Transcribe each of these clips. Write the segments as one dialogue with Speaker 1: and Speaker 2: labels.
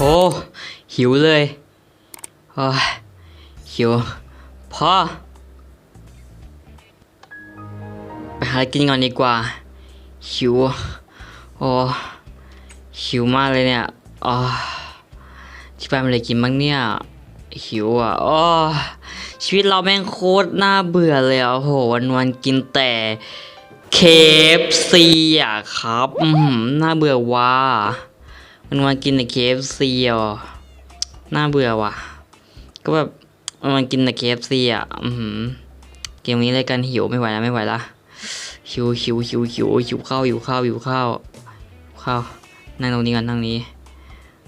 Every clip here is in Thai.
Speaker 1: ห หิวเลยโอ้ยหิวพ่อไปหาอะไรกินก่อนดีกว่า หิว โอ้หิวมากเลยเนี่ยอ๋อที่บ้านมีอะไรกินบ้างเนี่ย หิวอะอ๋อชีวิตเราแม่งโคตรน่าเบื่อเลยอะโอ้โหวันวันกินแต่เคฟซีอะครับ อือหือน่าเบื่อว่ะ วันวันๆกินแต่เคฟซีอะน่าเบื่อว่ะ ก็แบบวันวันๆกินแต่เคฟซีอะอือหือเกมนี้เลยกันหิวไม่ไหวแล้วไม่ไหวละหิวหิวหิวหิวหิวข้าวหิวข้าวหิวข้าวข้าวนั่งตรงนี้กันนั่งนี้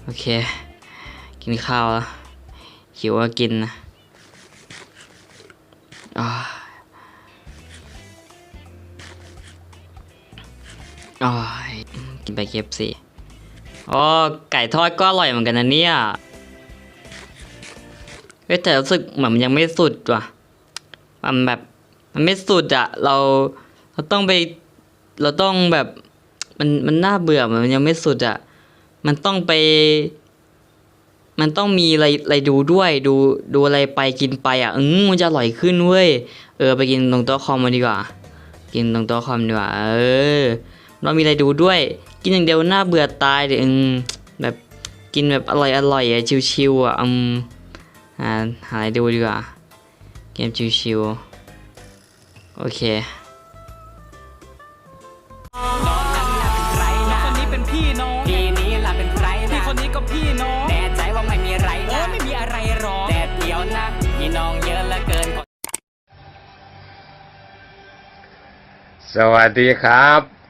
Speaker 1: โอเค กินข้าวแล้วหิวก็กินนะอ่าอ่ายกินไปเคฟซี อ๋อไก่ทอดก็อร่อยเหมือนกันนะเนี่ยเฮ้ยแต่รู้สึกเหมือนมันยังไม่สุดว่ะ มันแบบมันไม่สุดอะเราเราต้องไป เราต้องแบบมันมันน่าเบื่อมันยังไม่สุดอะมันต้องไป มันต้องมีอะไรอะไรดูด้วย ดูดูอะไรไปกินไปอะอืมมันจะอร่อยขึ้นเว้ยเออไปกินตรงโต๊ะคอมมาดีกว่า กินตรงโต๊ะคอมดีกว่าเออเรามีอะไรดูด้วย กินอย่างเดียวน่าเบื่อตายเดี๋ยวอืมแบบกินแบบอร่อยอร่อยอะชิวๆอะอืมอ่าหาอะไรดูดีกว่าเกมชิวๆโอเค
Speaker 2: ใคร
Speaker 3: แล้ว
Speaker 2: นะ
Speaker 3: คนนี้เป็นพี่น้อง
Speaker 2: พี่นี้ล่ะเป็นใคร
Speaker 3: พี่
Speaker 2: นะ
Speaker 3: คนนี้ก็พี่น้อง
Speaker 2: แน่ใจว่าไม่มีอะไร
Speaker 3: โอ้
Speaker 2: นะ
Speaker 3: ไม่มีอะไรหรอก
Speaker 2: แต่เดี๋ยวนะพี่น้องเยอะเหลือเกิน
Speaker 4: สวัสดีครับ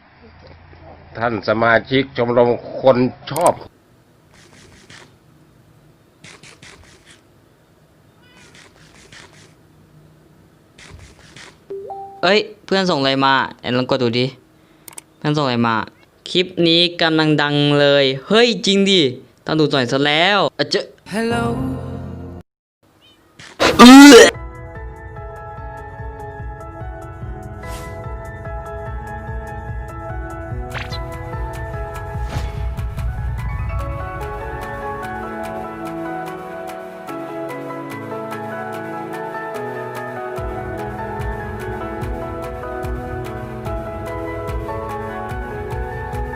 Speaker 4: ท่านสมาชิกชมรมคนชอบ
Speaker 1: เอ้ย เพื่อนส่งอะไรมาเอ็นลองกดดูดิ เพื่อนส่งอะไรมา คลิปนี้กำลังดังเลย เฮ้ย จริงดิต้องดูหน่อยซะแล้วอะเจ
Speaker 3: Hello
Speaker 1: เออ